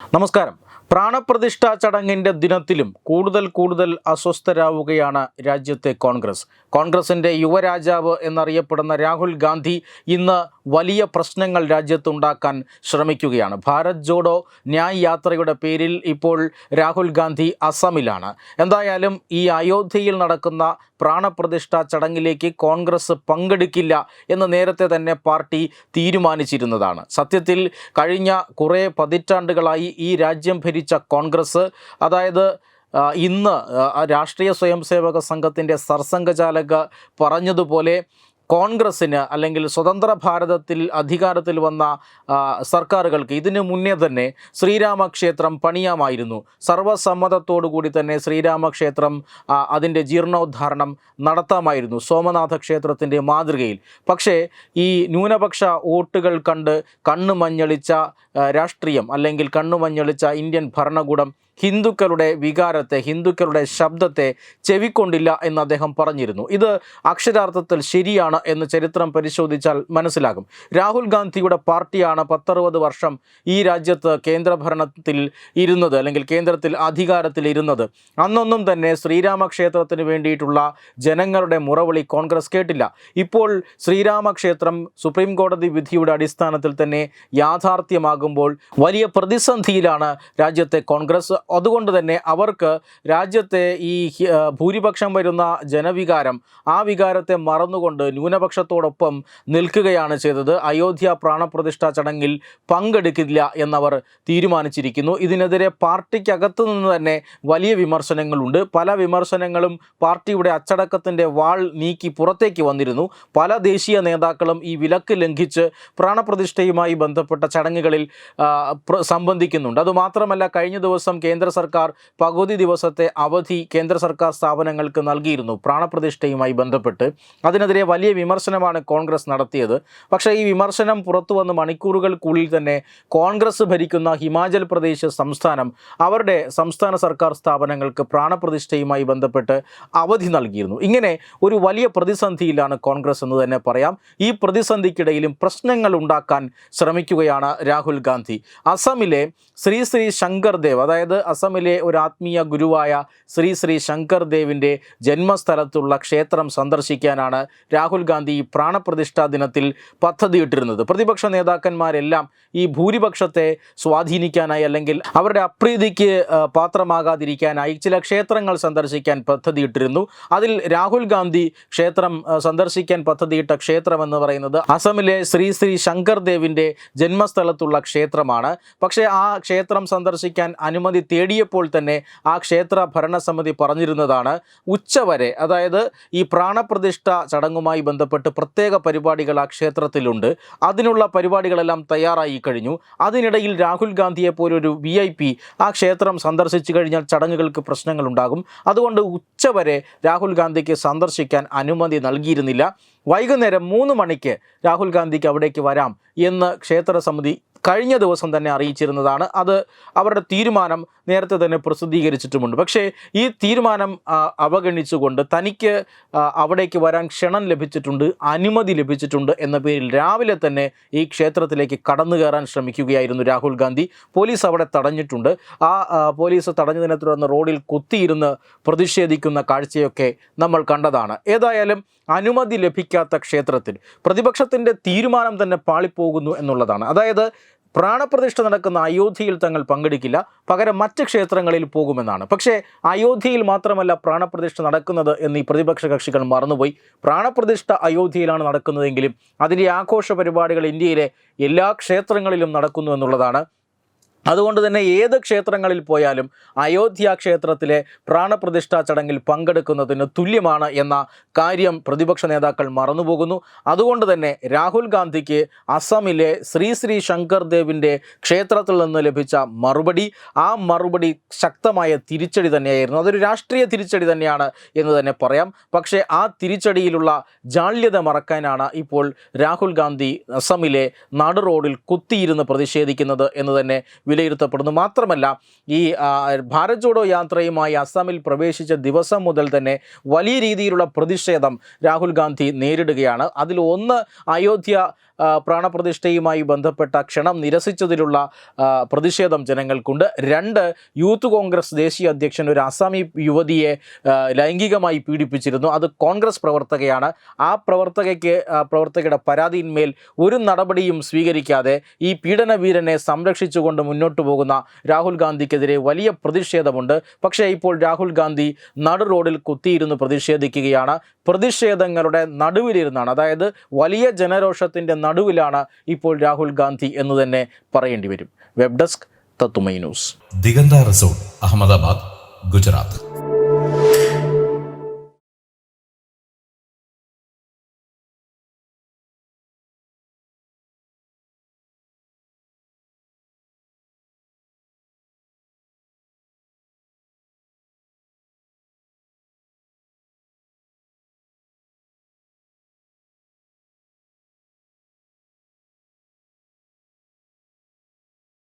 നമസ്കാരം. പ്രാണപ്രതിഷ്ഠ ചടങ്ങിന്റെ ദിനത്തിലും കൂടുതൽ കൂടുതൽ അസ്വസ്ഥരാവുകയാണ് രാജ്യത്തെ കോൺഗ്രസ്. കോൺഗ്രസിന്റെ യുവരാജാവ് എന്നറിയപ്പെടുന്ന രാഹുൽ ഗാന്ധി ഇന്ന് വലിയ പ്രശ്നങ്ങൾ രാജ്യത്തുണ്ടാക്കാൻ ശ്രമിക്കുകയാണ്. ഭാരത് ജോഡോ ന്യായ് യാത്രയുടെ പേരിൽ ഇപ്പോൾ രാഹുൽ ഗാന്ധി അസമിലാണ്. എന്തായാലും ഈ അയോധ്യയിൽ നടക്കുന്ന പ്രാണപ്രതിഷ്ഠ ചടങ്ങിലേക്ക് കോൺഗ്രസ് പങ്കെടുക്കില്ല എന്ന് നേരത്തെ തന്നെ പാർട്ടി തീരുമാനിച്ചിരുന്നതാണ്. സത്യത്തിൽ കഴിഞ്ഞ കുറേ പതിറ്റാണ്ടുകളായി ഈ രാജ്യം ഭരിച്ച കോൺഗ്രസ് അതായത് ഇന്ന് രാഷ്ട്രീയ സ്വയംസേവക സംഘത്തിന്റെ സർസംഘചാലക പറഞ്ഞതുപോലെ കോൺഗ്രസ്സിന് അല്ലെങ്കിൽ സ്വതന്ത്ര ഭാരതത്തിൽ അധികാരത്തിൽ വന്ന സർക്കാരുകൾക്ക് ഇതിനു മുന്നേ തന്നെ ശ്രീരാമക്ഷേത്രം പണിയാമായിരുന്നു. സർവസമ്മതത്തോടു കൂടി തന്നെ ശ്രീരാമക്ഷേത്രം അതിന്റെ ജീർണോദ്ധാരണം നടത്താമായിരുന്നു സോമനാഥ ക്ഷേത്രത്തിന്റെ മാതൃകയിൽ. പക്ഷേ ഈ ന്യൂനപക്ഷ വോട്ടുകൾ കണ്ട് കണ്ണു രാഷ്ട്രീയം അല്ലെങ്കിൽ കണ്ണു മഞ്ഞളിച്ച ഇന്ത്യൻ ഭരണകൂടം ഹിന്ദുക്കളുടെ വികാരത്തെ ഹിന്ദുക്കളുടെ ശബ്ദത്തെ ചെവിക്കൊണ്ടില്ല എന്ന് അദ്ദേഹം പറഞ്ഞിരുന്നു. ഇത് അക്ഷരാർത്ഥത്തിൽ ശരിയാണ് എന്ന് ചരിത്രം പരിശോധിച്ചാൽ മനസ്സിലാകും. രാഹുൽ ഗാന്ധിയുടെ പാർട്ടിയാണ് പത്തറുപത് വർഷം ഈ രാജ്യത്ത് കേന്ദ്രഭരണത്തിൽ ഇരുന്നത് അല്ലെങ്കിൽ കേന്ദ്രത്തിൽ അധികാരത്തിൽ ഇരുന്നത്. അന്നൊന്നും തന്നെ ശ്രീരാമക്ഷേത്രത്തിന് വേണ്ടിയിട്ടുള്ള ജനങ്ങളുടെ മുറവിളി കോൺഗ്രസ് കേട്ടില്ല. ഇപ്പോൾ ശ്രീരാമക്ഷേത്രം സുപ്രീം കോടതി വിധിയുടെ അടിസ്ഥാനത്തിൽ തന്നെ യാഥാർത്ഥ്യമാകുമ്പോൾ വലിയ പ്രതിസന്ധിയിലാണ് രാജ്യത്തെ കോൺഗ്രസ് അതുകൊണ്ട് തന്നെ അവർക്ക് രാജ്യത്തെ ഈ ഭൂരിപക്ഷം വരുന്ന ജനവികാരം ആ വികാരത്തെ മറന്നുകൊണ്ട് ന്യൂനപക്ഷത്തോടൊപ്പം നിൽക്കുകയാണ് ചെയ്തത്. അയോധ്യ പ്രാണപ്രതിഷ്ഠാ ചടങ്ങിൽ പങ്കെടുക്കില്ല എന്നവർ തീരുമാനിച്ചിരിക്കുന്നു. ഇതിനെതിരെ പാർട്ടിക്കകത്തു നിന്ന് തന്നെ വലിയ വിമർശനങ്ങളുണ്ട്. പല വിമർശനങ്ങളും പാർട്ടിയുടെ അച്ചടക്കത്തിന്റെ വാൾ നീക്കി പുറത്തേക്ക് വന്നിരുന്നു. പല ദേശീയ നേതാക്കളും ഈ വിലക്ക് ലംഘിച്ച് പ്രാണപ്രതിഷ്ഠയുമായി ബന്ധപ്പെട്ട ചടങ്ങുകളിൽ സംബന്ധിക്കുന്നുണ്ട്. അതുമാത്രമല്ല കഴിഞ്ഞ ദിവസം കേന്ദ്ര സർക്കാർ പകുതി ദിവസത്തെ അവധി കേന്ദ്ര സർക്കാർ സ്ഥാപനങ്ങൾക്ക് നൽകിയിരുന്നു. പ്രാണപ്രതിഷ്ഠയുമായി ബന്ധപ്പെട്ട് അതിനെതിരെ വലിയ വിമർശനമാണ് കോൺഗ്രസ് നടത്തിയത്. പക്ഷേ ഈ വിമർശനം പുറത്തു വന്ന് മണിക്കൂറുകൾക്കുള്ളിൽ തന്നെ കോൺഗ്രസ് ഭരിക്കുന്ന ഹിമാചൽ പ്രദേശ് സംസ്ഥാനം അവരുടെ സംസ്ഥാന സർക്കാർ സ്ഥാപനങ്ങൾക്ക് പ്രാണപ്രതിഷ്ഠയുമായി ബന്ധപ്പെട്ട് അവധി നൽകിയിരുന്നു. ഇങ്ങനെ ഒരു വലിയ പ്രതിസന്ധിയിലാണ് കോൺഗ്രസ് എന്ന് തന്നെ പറയാം. ഈ പ്രതിസന്ധിക്കിടയിലും പ്രശ്നങ്ങൾ ഉണ്ടാക്കാൻ ശ്രമിക്കുകയാണ് രാഹുൽ ഗാന്ധി. അസമിലെ ശ്രീ ശ്രീ ശങ്കർദേവ് അതായത് അസമിലെ ഒരു ആത്മീയ ഗുരുവായ ശ്രീ ശ്രീ ശങ്കർ ദേവിന്റെ ജന്മസ്ഥലത്തുള്ള ക്ഷേത്രം സന്ദർശിക്കാനാണ് രാഹുൽ ഗാന്ധി ഈ പ്രാണപ്രതിഷ്ഠാ ദിനത്തിൽ പദ്ധതിയിട്ടിരുന്നത്. പ്രതിപക്ഷ നേതാക്കന്മാരെല്ലാം ഈ ഭൂരിപക്ഷത്തെ സ്വാധീനിക്കാനായി അല്ലെങ്കിൽ അവരുടെ അപ്രീതിക്ക് പാത്രമാകാതിരിക്കാനായി ചില ക്ഷേത്രങ്ങൾ സന്ദർശിക്കാൻ പദ്ധതിയിട്ടിരുന്നു. അതിൽ രാഹുൽ ഗാന്ധി ക്ഷേത്രം സന്ദർശിക്കാൻ പദ്ധതിയിട്ട ക്ഷേത്രം എന്ന് പറയുന്നത് അസമിലെ ശ്രീ ശ്രീ ശങ്കർ ദേവിന്റെ ജന്മസ്ഥലത്തുള്ള ക്ഷേത്രമാണ്. പക്ഷേ ആ ക്ഷേത്രം സന്ദർശിക്കാൻ അനുമതി തേടിയപ്പോൾ തന്നെ ആ ക്ഷേത്ര ഭരണസമിതി പറഞ്ഞിരുന്നതാണ് ഉച്ചവരെ അതായത് ഈ പ്രാണപ്രതിഷ്ഠ ചടങ്ങുമായി ബന്ധപ്പെട്ട് പ്രത്യേക പരിപാടികൾ ആ ക്ഷേത്രത്തിലുണ്ട്. അതിനുള്ള പരിപാടികളെല്ലാം തയ്യാറായി കഴിഞ്ഞു. അതിനിടയിൽ രാഹുൽ ഗാന്ധിയെ പോലൊരു വി ഐ പി ആ ക്ഷേത്രം സന്ദർശിച്ചു കഴിഞ്ഞാൽ ചടങ്ങുകൾക്ക് പ്രശ്നങ്ങൾ ഉണ്ടാകും അതുകൊണ്ട് ഉച്ചവരെ രാഹുൽ ഗാന്ധിക്ക് സന്ദർശിക്കാൻ അനുമതി നൽകിയിരുന്നില്ല. വൈകുന്നേരം മൂന്ന് മണിക്ക് രാഹുൽ ഗാന്ധിക്ക് അവിടേക്ക് വരാം എന്ന് ക്ഷേത്ര സമിതി കഴിഞ്ഞ ദിവസം തന്നെ അറിയിച്ചിരുന്നതാണ്. അത് അവരുടെ തീരുമാനം നേരത്തെ തന്നെ പ്രസിദ്ധീകരിച്ചിട്ടുമുണ്ട്. പക്ഷേ ഈ തീരുമാനം അവഗണിച്ചുകൊണ്ട് തനിക്ക് അവിടേക്ക് വരാൻ ക്ഷണം ലഭിച്ചിട്ടുണ്ട് അനുമതി ലഭിച്ചിട്ടുണ്ട് എന്ന പേരിൽ രാവിലെ തന്നെ ഈ ക്ഷേത്രത്തിലേക്ക് കടന്നു കയറാൻ ശ്രമിക്കുകയായിരുന്നു രാഹുൽ ഗാന്ധി. പോലീസ് അവിടെ തടഞ്ഞിട്ടുണ്ട്. ആ, പോലീസ് തടഞ്ഞതിനെ തുടർന്ന് റോഡിൽ കുത്തിയിരുന്ന് പ്രതിഷേധിക്കുന്ന കാഴ്ചയൊക്കെ നമ്മൾ കണ്ടതാണ്. ഏതായാലും അനുമതി ലഭിക്കാത്ത ക്ഷേത്രത്തിൽ പ്രതിപക്ഷത്തിന്റെ തീരുമാനം തന്നെ പാളിപ്പോകുന്നു എന്നുള്ളതാണ്. അതായത് പ്രാണപ്രതിഷ്ഠ നടക്കുന്ന അയോധ്യയിൽ തങ്ങൾ പങ്കെടുക്കില്ല. പകരം മറ്റ് ക്ഷേത്രങ്ങളിൽ പോകുമെന്നാണ്. പക്ഷേ അയോധ്യയിൽ മാത്രമല്ല പ്രാണപ്രതിഷ്ഠ നടക്കുന്നത് എന്ന് ഈ പ്രതിപക്ഷ കക്ഷികൾ മറന്നുപോയി. പ്രാണപ്രതിഷ്ഠ അയോധ്യയിലാണ് നടക്കുന്നതെങ്കിലും അതിന്റെ ആഘോഷ പരിപാടികൾ ഇന്ത്യയിലെ എല്ലാ ക്ഷേത്രങ്ങളിലും നടക്കുന്നു എന്നുള്ളതാണ് അതുകൊണ്ട് തന്നെ ഏത് ക്ഷേത്രങ്ങളിൽ പോയാലും അയോധ്യ ക്ഷേത്രത്തിലെ പ്രാണപ്രതിഷ്ഠാ ചടങ്ങിൽ പങ്കെടുക്കുന്നതിന് തുല്യമാണ് എന്ന കാര്യം പ്രതിപക്ഷ നേതാക്കൾ മറന്നുപോകുന്നു. അതുകൊണ്ട് തന്നെ രാഹുൽ ഗാന്ധിക്ക് അസമിലെ ശ്രീ ശ്രീ ശങ്കർ ദേവിന്റെ ക്ഷേത്രത്തിൽ നിന്ന് ലഭിച്ച മറുപടി ആ മറുപടി ശക്തമായ തിരിച്ചടി തന്നെയായിരുന്നു. അതൊരു രാഷ്ട്രീയ തിരിച്ചടി തന്നെയാണ് എന്ന് തന്നെ പറയാം. പക്ഷേ ആ തിരിച്ചടിയിലുള്ള ജാള്യത മറക്കാനാണ് ഇപ്പോൾ രാഹുൽ ഗാന്ധി അസമിലെ നടു റോഡിൽ കുത്തിയിരുന്ന് പ്രതിഷേധിക്കുന്നത് എന്ന് തന്നെ വിലയിരുത്തപ്പെടുന്നു. മാത്രമല്ല ഈ ഭാരത് ജോഡോ യാത്രയുമായി അസമിൽ പ്രവേശിച്ച ദിവസം മുതൽ തന്നെ വലിയ രീതിയിലുള്ള പ്രതിഷേധം രാഹുൽ ഗാന്ധി നേരിടുകയാണ്. അതിൽ ഒന്ന് അയോധ്യ പ്രാണപ്രതിഷ്ഠയുമായി ബന്ധപ്പെട്ട ക്ഷണം നിരസിച്ചതിലുള്ള പ്രതിഷേധം ജനങ്ങൾക്കുണ്ട്. രണ്ട് യൂത്ത് കോൺഗ്രസ് ദേശീയ അധ്യക്ഷൻ ഒരു അസാമി യുവതിയെ ലൈംഗികമായി പീഡിപ്പിച്ചിരുന്നു. അത് കോൺഗ്രസ് പ്രവർത്തകയാണ്. ആ പ്രവർത്തകയ്ക്ക് പ്രവർത്തകയുടെ പരാതിയിന്മേൽ ഒരു നടപടിയും സ്വീകരിക്കാതെ ഈ പീഡനവീരനെ സംരക്ഷിച്ചുകൊണ്ട് മുന്നോട്ട് പോകുന്ന രാഹുൽ ഗാന്ധിക്കെതിരെ വലിയ പ്രതിഷേധമുണ്ട്. പക്ഷേ ഇപ്പോൾ രാഹുൽ ഗാന്ധി നടു റോഡിൽ കുത്തിയിരുന്ന് പ്രതിഷേധിക്കുകയാണ്. പ്രതിഷേധങ്ങളുടെ നടുവിലിരുന്നാണ്. അതായത് വലിയ ജനരോഷത്തിന്റെ നടുവിലാണ് ഇപ്പോൾ രാഹുൽ ഗാന്ധി എന്ന് തന്നെ പറയേണ്ടി വരും. വെബ് ഡെസ്ക് തത്തുമൈ ന്യൂസ്. ദിഗന്ത റിസോർട്ട് അഹമ്മദാബാദ് ഗുജറാത്ത്.